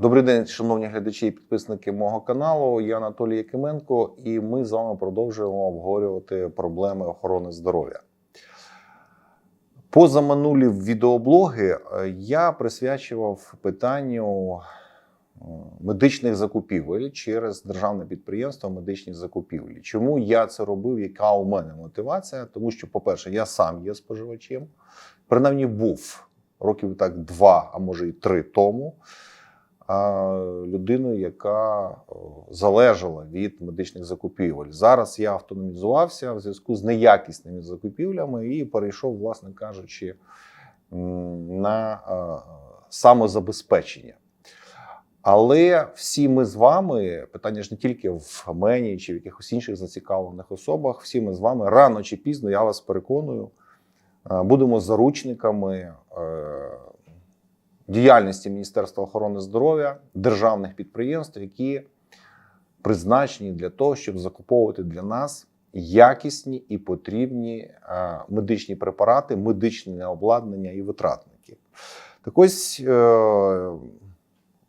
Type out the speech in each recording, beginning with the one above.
Добрий день, шановні глядачі і підписники мого каналу. Я Анатолій Якименко, і ми з вами продовжуємо обговорювати проблеми охорони здоров'я. Позаминулі відеоблоги е, я присвячував питанню медичних закупівель через державне підприємство медичні закупівлі. Чому я це робив? Яка у мене мотивація? Тому що, по-перше, я сам є споживачем, принаймні був років так два, а може і три тому а, людиною, яка залежала від медичних закупівель. Зараз я автономізувався в зв'язку з неякісними закупівлями і перейшов, власне кажучи, на самозабезпечення. Але всі ми з вами, питання ж не тільки в мені чи в якихось інших зацікавлених особах, всі ми з вами рано чи пізно, я вас переконую, будемо заручниками е, діяльності Міністерства охорони здоров'я, державних підприємств, які призначені для того, щоб закуповувати для нас якісні і потрібні е, медичні препарати, медичне обладнання і витратники. Так ось е,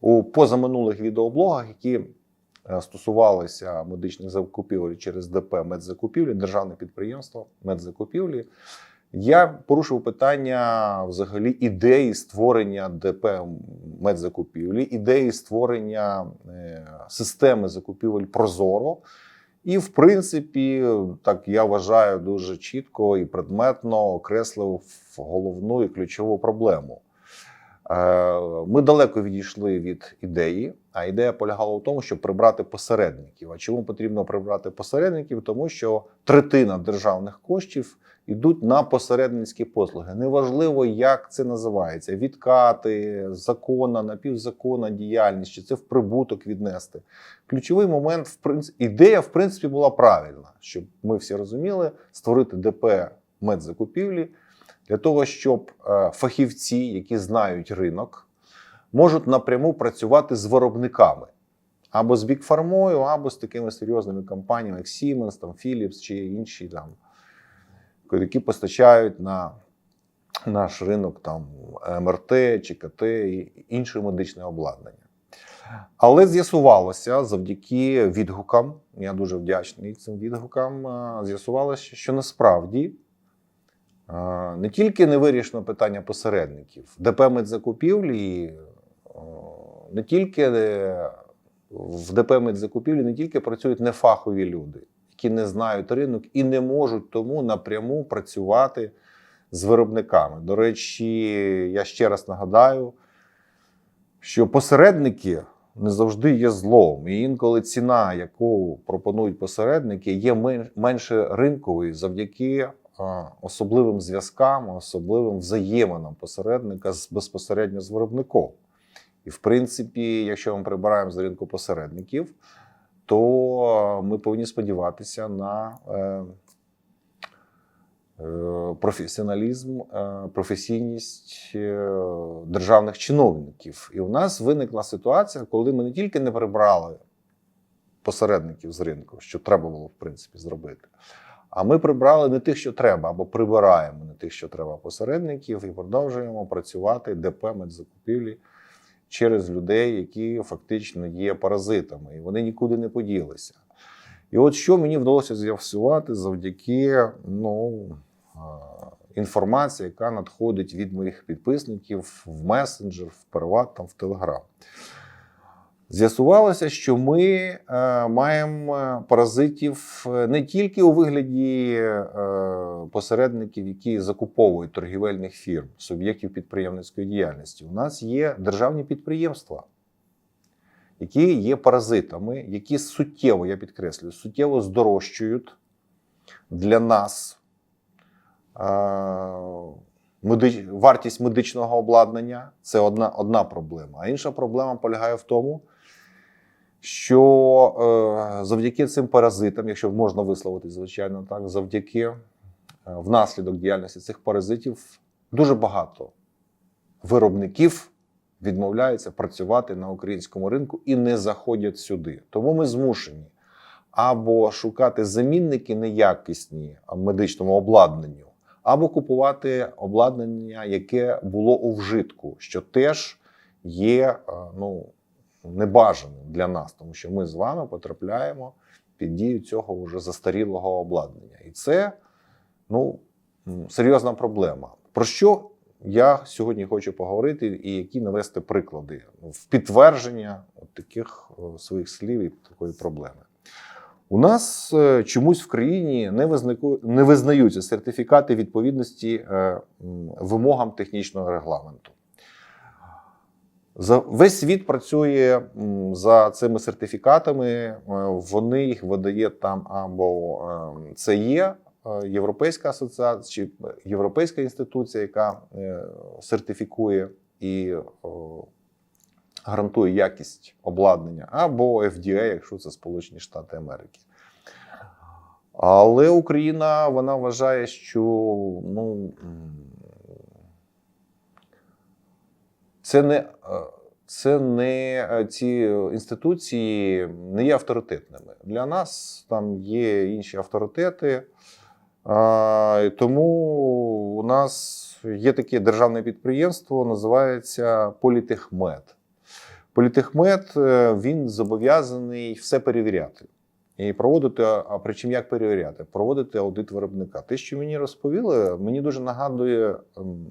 у позаминулих відеоблогах, які е, стосувалися медичних закупівель через ДП медзакупівлі, державне підприємство медзакупівлі, я порушив питання взагалі ідеї створення ДП медзакупівлі, ідеї створення е, системи закупівель Прозоро. І, в принципі, так я вважаю дуже чітко і предметно окреслив головну і ключову проблему. Е, Ми далеко відійшли від ідеї, а ідея полягала в тому, щоб прибрати посередників. А чому потрібно прибрати посередників? Тому що третина державних коштів йдуть на посередницькі послуги. Неважливо, як це називається: відкати, закона, напівзаконна діяльність, чи це в прибуток віднести. Ключовий момент, в принципі, ідея, в принципі, була правильна, щоб ми всі розуміли, створити ДП медзакупівлі для того, щоб е, фахівці, які знають ринок, можуть напряму працювати з виробниками або з бікфармою, або з такими серйозними компаніями, як Siemens, там, Philips чи інші там, які постачають на наш ринок там, МРТ, ЧКТ і інше медичне обладнання. Але з'ясувалося завдяки відгукам, я дуже вдячний цим відгукам. З'ясувалося, що насправді не тільки не вирішено питання посередників, ДП медзакупівлі, не тільки е, в ДП медзакупівлі не тільки працюють нефахові люди, які не знають ринок і не можуть тому напряму працювати з виробниками. До речі, я ще раз нагадаю, що посередники не завжди є злом. І інколи ціна, яку пропонують посередники, є менше ринковою завдяки особливим зв'язкам, особливим взаєминам посередника безпосередньо з виробником. І в принципі, якщо ми прибираємо з ринку посередників, то ми повинні сподіватися на е, е, професіоналізм, е, професійність е, державних чиновників. І у нас виникла ситуація, коли ми не тільки не прибрали посередників з ринку, що треба було в принципі зробити. А ми прибрали не тих, що треба, або прибираємо не тих, що треба посередників, і продовжуємо працювати ДП медзакупівлі через людей, які фактично є паразитами, і вони нікуди не поділися. І от що мені вдалося з'ясувати завдяки ну, інформації, яка надходить від моїх підписників в месенджер, в приват, там, в Телеграм. З'ясувалося, що ми е, маємо е, паразитів е, не тільки у вигляді посередників, які закуповують торгівельних фірм, суб'єктів підприємницької діяльності. У нас є державні підприємства, які є паразитами, які суттєво, я підкреслюю, суттєво здорожчують для нас е, вартість медичного обладнання. Це одна, одна проблема. А інша проблема полягає в тому, що е, завдяки цим паразитам, якщо можна висловити, звичайно, так, завдяки е, внаслідок діяльності цих паразитів, дуже багато виробників відмовляються працювати на українському ринку і не заходять сюди. Тому ми змушені або шукати замінники неякісні медичному обладнанню, або купувати обладнання, яке було у вжитку, що теж є е, ну, небажаним для нас, тому що ми з вами потрапляємо під дію цього вже застарілого обладнання. І це ну, серйозна проблема. Про що я сьогодні хочу поговорити і які навести приклади в підтвердження от таких е, своїх слів і такої проблеми. У нас е, чомусь в країні не, визнаку, визнаються сертифікати відповідності е, вимогам технічного регламенту. За весь світ працює за цими сертифікатами. е, Вони їх видає там або е, це є е, Європейська асоціація чи Європейська інституція, яка е, сертифікує і гарантує якість обладнання, або FDA, якщо це Сполучені Штати Америки. Але Україна вона вважає, що ну, це не, е, це не е, ці інституції не є авторитетними. Для нас там є інші авторитети. Тому у нас є таке державне підприємство, називається Політехмет. Політехмет е, він зобов'язаний все перевіряти. І проводити, а причому як перевіряти? Проводити аудит виробника. Те, що мені розповіли, мені дуже нагадує ем,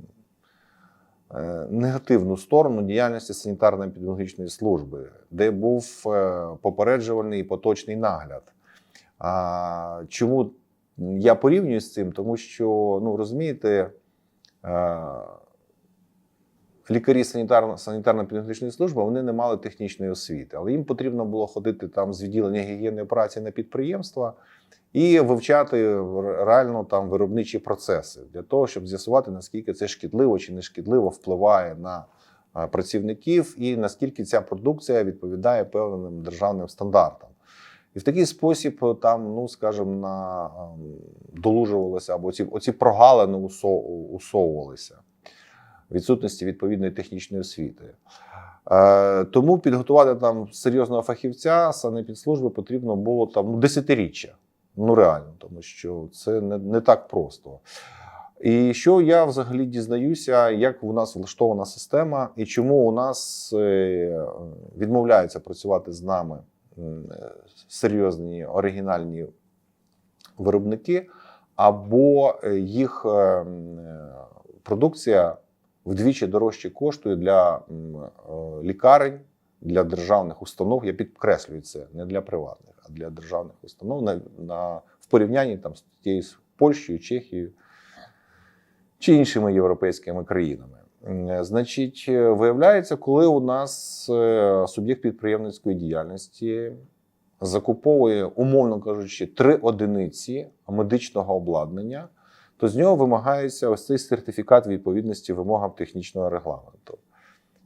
негативну сторону діяльності санітарно-епідеміологічної служби, де був е, попереджувальний і поточний нагляд. Чому я порівнюю з цим? Тому що, ну розумієте, е, лікарі санітарно- санітарно-епідеміологічної служби вони не мали технічної освіти, але їм потрібно було ходити там з відділення гігієни праці на підприємства і вивчати реально там виробничі процеси для того, щоб з'ясувати, наскільки це шкідливо чи не шкідливо впливає на е, працівників і наскільки ця продукція відповідає певним державним стандартам. І в такий спосіб е, там, ну скажімо, на ем, долужувалися або ці оці прогалини усо- усовувалися відсутності відповідної технічної освіти. Е, тому підготувати там серйозного фахівця санепідслужби потрібно було там ну, десятиріччя. Ну реально, тому що це не, не так просто. І що я взагалі дізнаюся, як у нас влаштована система, і чому у нас е, відмовляються працювати з нами е, серйозні оригінальні виробники, або е, їх продукція вдвічі дорожче коштує для лікарень, для державних установ. Я підкреслюю це не для приватних, а для державних установ на, на, в порівнянні там, з тією з Польщею, Чехією чи іншими європейськими країнами. Значить, е, виявляється, коли у нас е, суб'єкт підприємницької діяльності закуповує, умовно кажучи, три одиниці медичного обладнання, то з нього вимагається ось цей сертифікат відповідності вимогам технічного регламенту.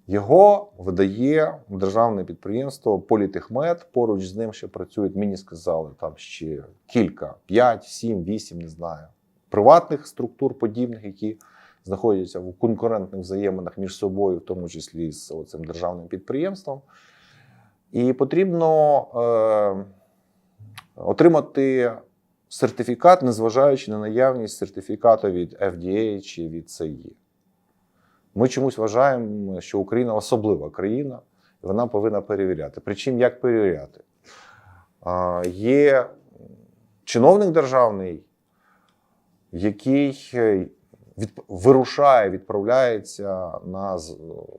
Його видає державне підприємство Політехмет. Поруч з ним ще працюють, мені сказали, там ще кілька, 5, 7, 8, не знаю, приватних структур подібних, які знаходяться в конкурентних взаєминах між собою, в тому числі з цим державним підприємством. І потрібно е, отримати сертифікат, незважаючи на наявність сертифікату від FDA чи від CE. Ми чомусь вважаємо, що Україна особлива країна, і вона повинна перевіряти. Причому як перевіряти? Є чиновник державний, який е, від, вирушає, відправляється на,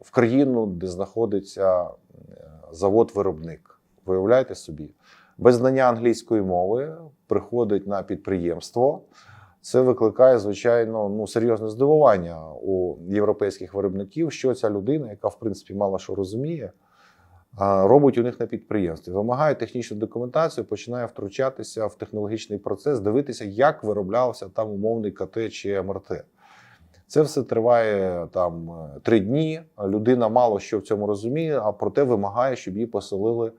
в країну, де знаходиться е, завод-виробник. Виявляєте собі, без знання англійської мови приходить на підприємство. Це викликає, звичайно, ну, серйозне здивування у європейських виробників, що ця людина, яка в принципі мало що розуміє, робить у них на підприємстві. Вимагає технічну документацію, починає втручатися в технологічний процес, дивитися, як вироблявся там умовний КТ чи МРТ. Це все триває там е, три дні. Людина мало що в цьому розуміє, а проте вимагає, щоб її поселили,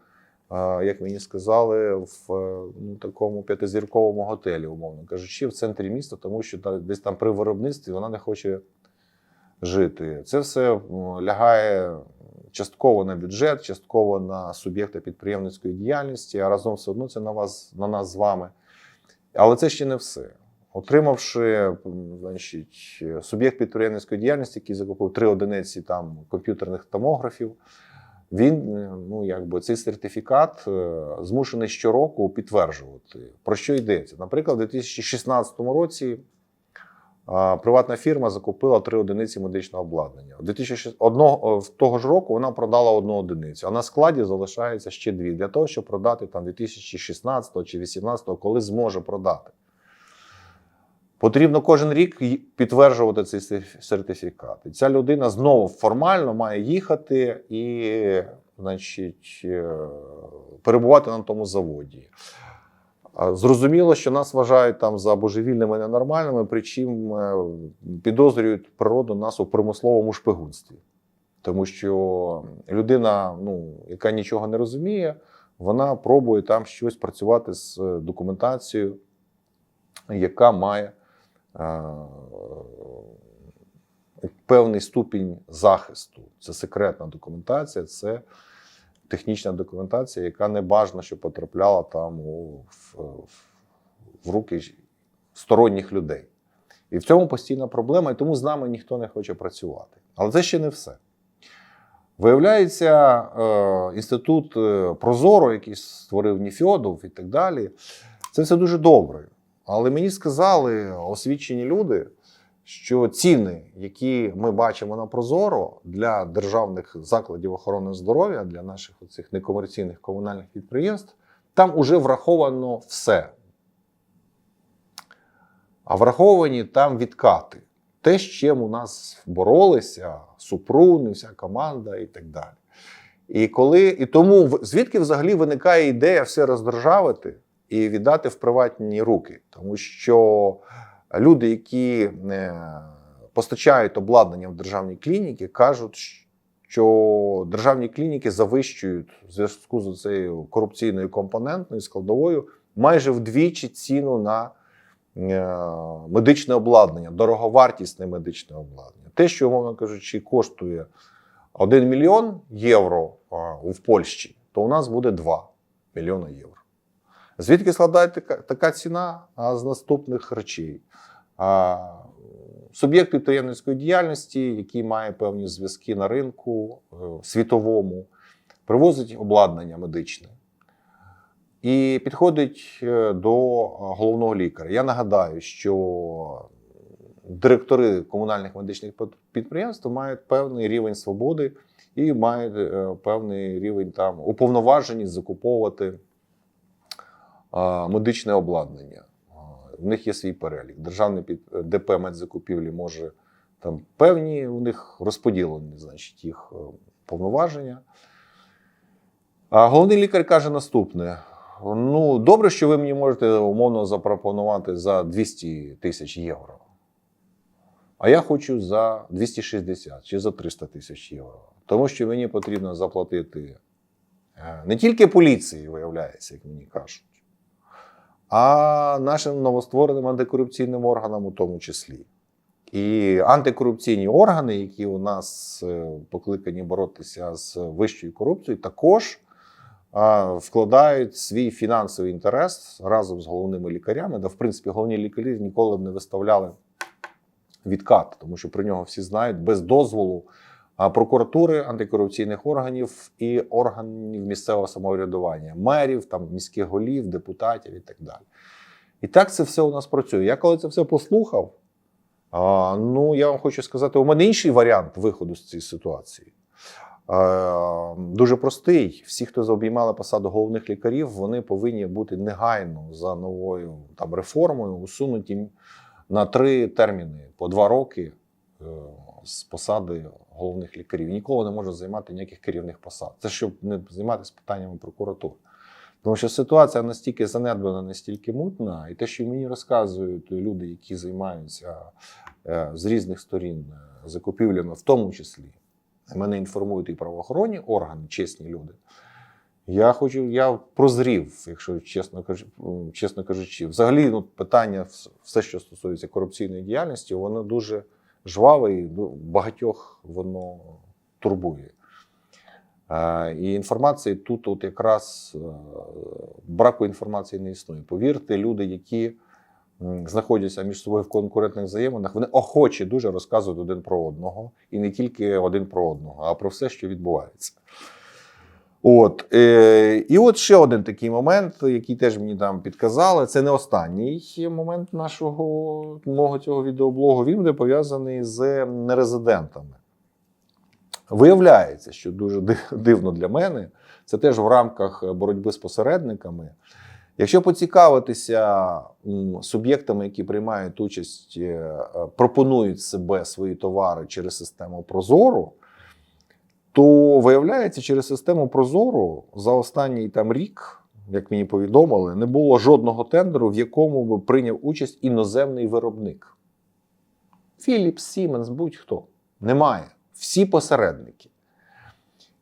як мені сказали, в е, ну, такому п'ятизірковому готелі, умовно кажучи, в центрі міста, тому що десь там при виробництві вона не хоче жити. Це все лягає частково на бюджет, частково на суб'єкта підприємницької діяльності, а разом все одно це на вас, на нас з вами. Але це ще не все. Отримавши значить, суб'єкт підприємницької діяльності, який закупив три одиниці там комп'ютерних томографів, він е, ну якби цей сертифікат е, змушений щороку підтверджувати. Про що йдеться? Наприклад, у 2016 році приватна фірма закупила три одиниці медичного обладнання. У 2006 одного в того ж року вона продала одну одиницю, а на складі залишається ще дві для того, щоб продати там 2016 чи 2018, коли зможе продати. Потрібно кожен рік підтверджувати цей сертифікат. І ця людина знову формально має їхати і, значить, е, перебувати на тому заводі. Зрозуміло, що нас вважають там за божевільними ненормальними, причим е, підозрюють природу нас у примисловому шпигунстві. Тому що людина, ну, яка нічого не розуміє, вона пробує там щось працювати з е, документацією, яка має певний ступінь захисту. Це секретна документація, це технічна документація, яка не бажано, щоб потрапляла там у, в, в, руки сторонніх людей. І в цьому постійна проблема, і тому з нами ніхто не хоче працювати. Але це ще не все. Виявляється, е, інститут е, Прозоро, який створив Ніфьодов і так далі, це все дуже добре. Але мені сказали освічені люди, що ціни, які ми бачимо на Прозоро для державних закладів охорони здоров'я, для наших оцих некомерційних комунальних підприємств, там уже враховано все. А враховані там відкати. Те, з чим у нас боролися, Супрун, і вся команда і так далі. І коли і тому звідки взагалі виникає ідея все роздержавити і віддати в приватні руки, тому що люди, які е, постачають обладнання в державні клініки, кажуть, що державні клініки завищують в зв'язку з цією корупційною компонентною складовою майже вдвічі ціну на е, медичне обладнання, дороговартісне медичне обладнання. Те, що, умовно кажучи, коштує 1 мільйон євро в Польщі, то у нас буде 2 мільйони євро. Звідки складається така, ціна? А з наступних речей. А, суб'єкт підприємницької діяльності, який має певні зв'язки на ринку е, світовому, привозить обладнання медичне і підходить е, до головного лікаря. Я нагадаю, що директори комунальних медичних підприємств мають певний рівень свободи і мають е, певний рівень там уповноваженість закуповувати медичне обладнання. В них є свій перелік. Державне під ДП медзакупівлі може там певні у них розподілені, значить, їх е, повноваження. А головний лікар каже наступне: ну, добре, що ви мені можете умовно запропонувати за 200 тисяч євро. А я хочу за 260 чи за 300 тисяч євро. Тому що мені потрібно заплатити е, не тільки поліції, виявляється, як мені кажуть, а нашим новоствореним антикорупційним органам у тому числі. І антикорупційні органи, які у нас е, покликані боротися з вищою корупцією, також вкладають свій фінансовий інтерес разом з головними лікарями. Да, в принципі, головні лікарі ніколи б не виставляли відкат, тому що про нього всі знають без дозволу прокуратури, антикорупційних органів і органів місцевого самоврядування, мерів, там, міських голів, депутатів і так далі. І так це все у нас працює. Я коли це все послухав, а, ну я вам хочу сказати, у мене інший варіант виходу з цієї ситуації. Е, Дуже простий. Всі, хто обіймали посаду головних лікарів, вони повинні бути негайно за новою там реформою усунуті на три терміни по два роки е, з посади головних лікарів. Ніколи не можуть займати ніяких керівних посад. Це щоб не займатися питаннями прокуратури. Тому що ситуація настільки занедбана, настільки мутна, і те, що мені розказують люди, які займаються е, з різних сторін е, закупівлями, в тому числі, мене інформують і правоохоронні органи, чесні люди. Я хочу, я прозрів, якщо чесно чесно кажучи. Взагалі, ну, питання, все, що стосується корупційної діяльності, воно дуже жваве і ну, багатьох воно турбує. І інформації тут от якраз е, браку інформації не існує. Повірте, люди, які знаходяться між собою в конкурентних взаєминах, вони охоче дуже розказують один про одного, і не тільки один про одного, а про все, що відбувається. От, е, і от ще один такий момент, який теж мені там підказали. Це не останній момент нашого мого цього відеоблогу. Він буде пов'язаний з нерезидентами. Виявляється, що дуже дивно для мене, це теж в рамках боротьби з посередниками. Якщо поцікавитися суб'єктами, які приймають участь, е, пропонують себе свої товари через систему Прозоро, то виявляється, через систему Прозоро за останній там рік, як мені повідомили, не було жодного тендеру, в якому б прийняв участь іноземний виробник. Philips, Siemens, будь-хто. Немає. Всі посередники.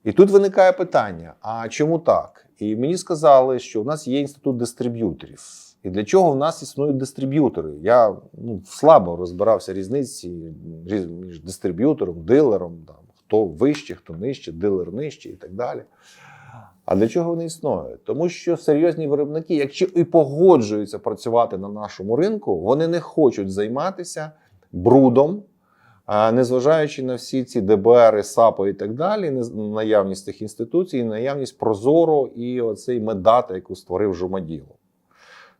І тут виникає питання: а чому так? І мені сказали, що у нас є інститут дистриб'юторів. І для чого в нас існують дистриб'ютори? Я ну, слабо розбирався різниці між дистриб'ютором, дилером, там, хто вище, хто нижче, дилер нижче і так далі. А для чого вони існують? Тому що серйозні виробники, якщо і погоджуються працювати на нашому ринку, вони не хочуть займатися брудом, незважаючи на всі ці ДБР, САПи і так далі, наявність цих інституцій, наявність Прозоро і оцей медата, яку створив Жумаділо.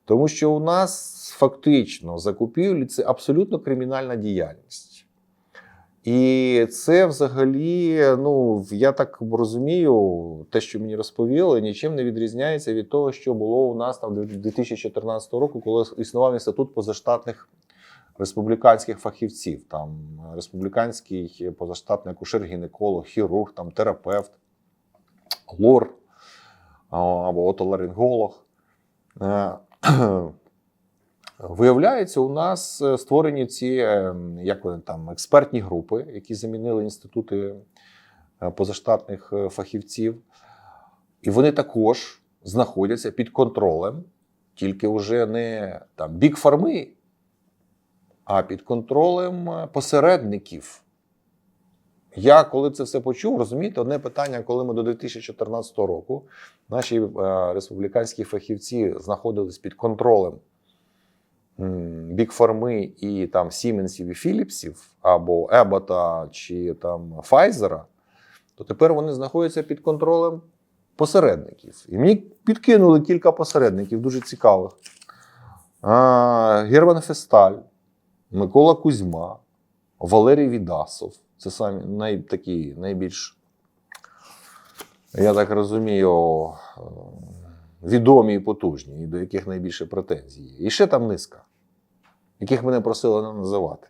Тому що у нас фактично закупівлі це абсолютно кримінальна діяльність. І це взагалі, ну я так розумію, те, що мені розповіли, нічим не відрізняється від того, що було у нас там 2014 року, коли існував інститут позаштатних республіканських фахівців. Там республіканський позаштатний акушер-гінеколог, хірург, там терапевт, лор або отоларинголог. Виявляється, у нас е, створені ці е, як вони там, експертні групи, які замінили інститути е, позаштатних фахівців. І вони також знаходяться під контролем, тільки вже не там бік фарми, а під контролем посередників. Я коли це все почув, розумієте, одне питання, коли ми до 2014 року наші республіканські фахівці знаходились під контролем Бікфарми і там Сіменсів і Філіпсів, або Ебота чи там Файзера, то тепер вони знаходяться під контролем посередників. І мені підкинули кілька посередників дуже цікавих. Герман Фесталь, Микола Кузьма, Валерій Відасов. Це самі най, такі найбільш, я так розумію, відомі і потужні, і до яких найбільше претензій є. І ще там низка, яких мене просили не називати.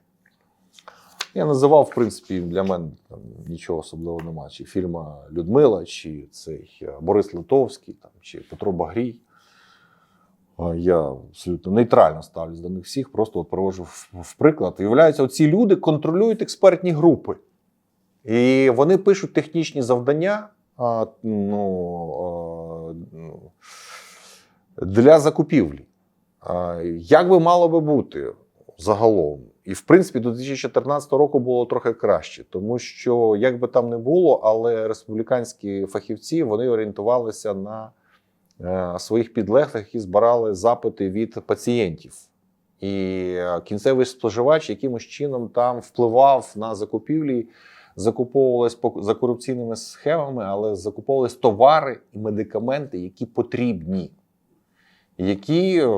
Я називав, в принципі, для мене там, нічого особливого нема. Чи фільма Людмила, чи цей е, Борис Литовський, там, чи Петро Багрій. Я абсолютно нейтрально ставлюсь до них всіх, просто от проводжу в, приклад. Виявляється, оці люди контролюють експертні групи. І вони пишуть технічні завдання а, ну, для закупівлі. Як би мало би бути загалом? І в принципі до 2014 року було трохи краще, тому що як би там не було, але республіканські фахівці вони орієнтувалися на е, своїх підлеглих, які збирали запити від пацієнтів. І е, кінцевий споживач якимось чином там впливав на закупівлі, закуповувались по- за корупційними схемами, але закуповувались товари і медикаменти, які потрібні, які е,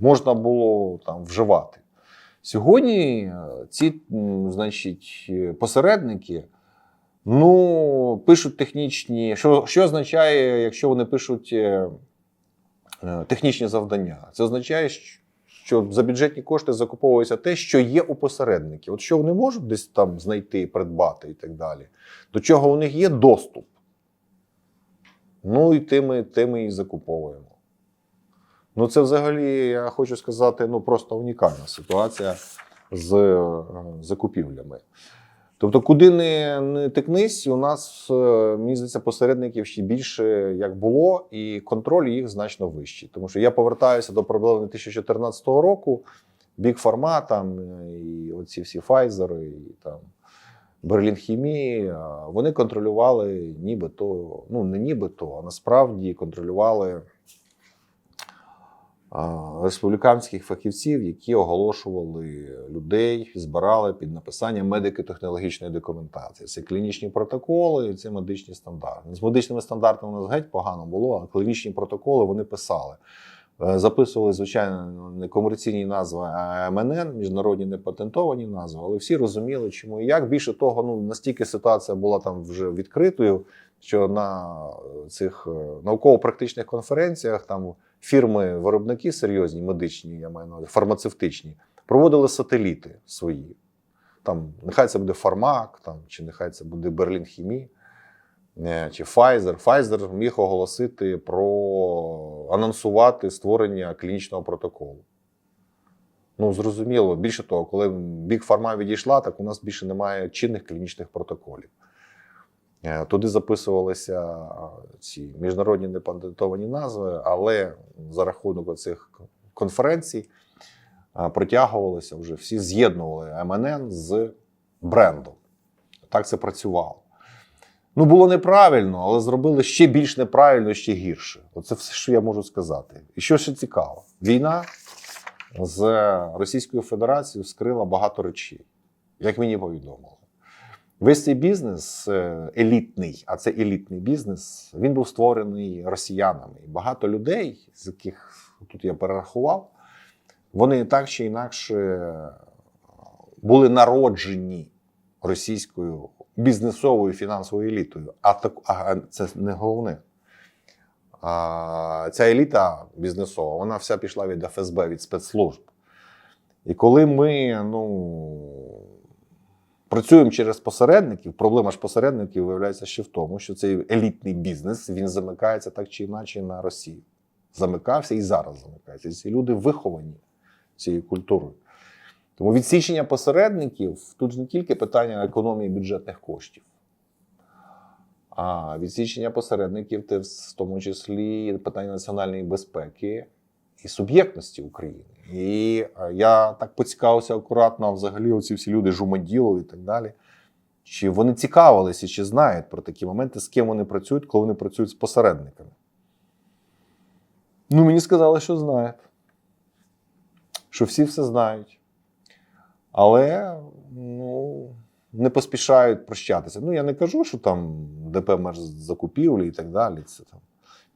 можна було там вживати. Сьогодні е, ці, значить, е, посередники ну, пишуть технічні. Що, що означає, якщо вони пишуть технічні завдання? Це означає, що за бюджетні кошти закуповується те, що є у посередників. От що вони можуть десь там знайти, придбати і так далі. До чого у них є доступ. Ну і тими, тими і закуповуємо. Ну, це взагалі, я хочу сказати, ну просто унікальна ситуація з е, закупівлями. Тобто, куди не, не тикнись, у нас, е, мені здається, посередників ще більше як було, і контроль їх значно вищий. Тому що я повертаюся до проблеми 2014 року. Бік Фарма, там е, і оці всі Pfizer, і там Берлін Хімії, е, вони контролювали нібито, ну не нібито, а насправді контролювали республіканських фахівців, які оголошували людей, збирали під написання медико-технологічної документації. Це клінічні протоколи, це медичні стандарти. З медичними стандартами у нас геть погано було, а клінічні протоколи вони писали. Е, Записували, звичайно, не комерційні назви, а МНН, міжнародні непатентовані назви, але всі розуміли, чому і як. Більше того, ну настільки ситуація була там вже відкритою, що на цих е, науково-практичних конференціях там фірми-виробники серйозні, медичні, я маю на увазі, фармацевтичні, проводили сателіти свої. Там, нехай це буде Фармак, там, чи нехай це буде Берлін Хімі, е, чи Pfizer. Pfizer міг оголосити про анонсувати створення клінічного протоколу. Ну, зрозуміло, більше того, коли Big Pharma відійшла, так у нас більше немає чинних клінічних протоколів. Е, Туди записувалися ці міжнародні непатентовані назви, але за рахунок цих конференцій протягувалися вже всі з'єднували МНН з брендом. Так це працювало. Ну, було неправильно, але зробили ще більш неправильно, ще гірше. Оце все, що я можу сказати. І що ще цікаво: війна з Російською Федерацією скрила багато речей, як мені повідомили. Весь цей бізнес е, елітний, а це елітний бізнес, він був створений росіянами. І багато людей, з яких тут я перерахував, вони так чи інакше були народжені російською бізнесовою фінансовою елітою. А, так, а це не головне. А, ця еліта бізнесова, вона вся пішла від ФСБ, від спецслужб. І коли ми ну, працюємо через посередників, проблема ж посередників виявляється ще в тому, що цей елітний бізнес він замикається так чи інакше на Росію. Замикався і зараз замикається. Ці люди виховані цією культурою. Тому відсічення посередників тут не тільки питання економії бюджетних коштів, а відсічення посередників це в тому числі питання національної безпеки і суб'єктності України. І я так поцікавився акуратно, взагалі, оці всі люди Жумаділов і так далі. Чи вони цікавилися, чи знають про такі моменти, з ким вони працюють, коли вони працюють з посередниками? Ну, мені сказали, що знають. Що всі все знають. Але ну, не поспішають прощатися. Ну, я не кажу, що там ДП меж закупівлі і так далі. Це там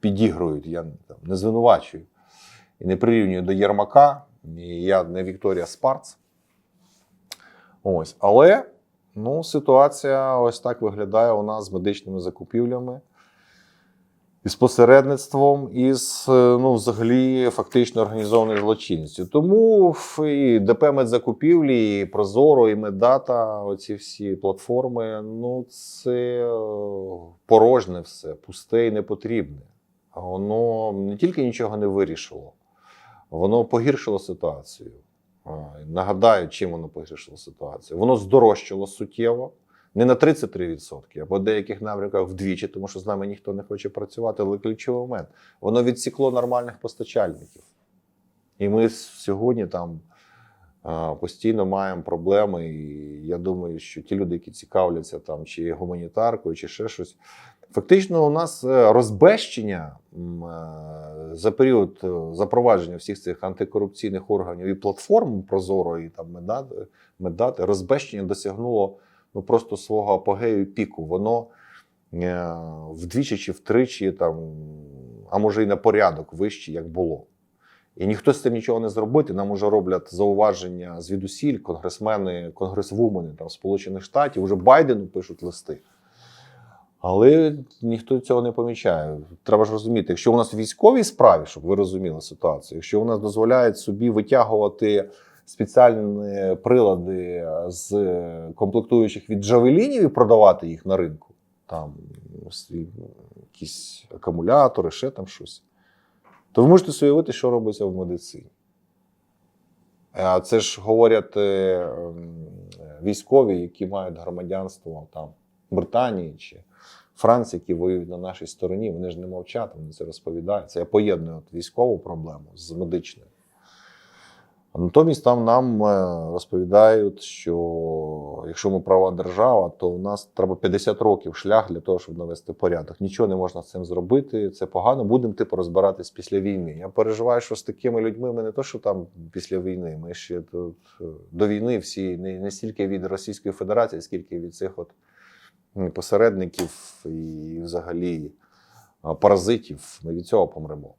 підігрують. Я там, не звинувачую і не прирівнюю до Єрмака. І я не Вікторія Спарц. Ось. Але ну, ситуація ось так виглядає у нас з медичними закупівлями. Із посередництвом, і ну, взагалі фактично організованою злочинністю. Тому і ДП медзакупівлі, і Прозоро, і Меддата, оці всі платформи, ну це е, порожне все, пусте і непотрібне. Воно не тільки нічого не вирішило, воно погіршило ситуацію. Нагадаю, чим воно погіршило ситуацію. Воно здорожчало суттєво не на 33%, а по деяких напрямках вдвічі, тому що з нами ніхто не хоче працювати. Але ключовий момент воно відсікло нормальних постачальників. І ми сьогодні там постійно маємо проблеми. І я думаю, що ті люди, які цікавляться там чи гуманітаркою, чи ще щось. Фактично, у нас е, розбещення е, за період е, запровадження всіх цих антикорупційних органів і платформ Прозоро і там медати, медати розбещення досягнуло ну, просто свого апогею піку. Воно е, вдвічі чи втричі, там, а може і на порядок вище, як було. І ніхто з цим нічого не зробити. Нам уже роблять зауваження звідусіль, конгресмени, конгресвумени там, Сполучених Штатів, уже Байдену пишуть листи. Але ніхто цього не помічає. Треба ж розуміти, якщо у нас військовій справі, щоб ви розуміли ситуацію, якщо у нас дозволяють собі витягувати спеціальні прилади з комплектуючих від джавелінів і продавати їх на ринку, там якісь акумулятори, ще там щось, то ви можете уявити, що робиться в медицині. А це ж говорять е, військові, які мають громадянство там Британії чи Франції, які воюють на нашій стороні, вони ж не мовчать, вони це розповідають. Це я поєдную от військову проблему з медичною. Натомість там нам е, розповідають, що якщо ми права держава, то у нас треба 50 років шлях для того, щоб навести порядок. Нічого не можна з цим зробити. Це погано. Будемо типу розбиратись після війни. Я переживаю, що з такими людьми ми не то, що там після війни. Ми ще тут е, до війни всі не, не стільки від Російської Федерації, скільки від цих от посередників і взагалі паразитів. Ми від цього помремо.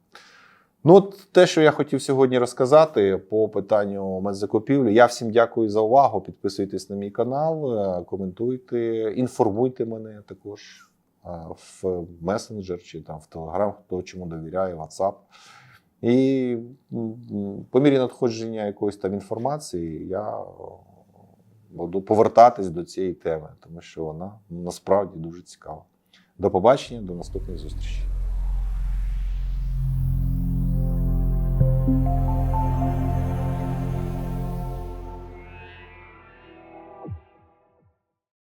Ну, от те, що я хотів сьогодні розказати по питанню медзакупівлі. Я всім дякую за увагу. Підписуйтесь на мій канал, е, коментуйте, інформуйте мене також е, в месенджер чи там в Телеграм, хто чому довіряє, WhatsApp. І по мірі надходження якоїсь там інформації я е, буду повертатись до цієї теми, тому що вона насправді дуже цікава. До побачення, до наступних зустрічей.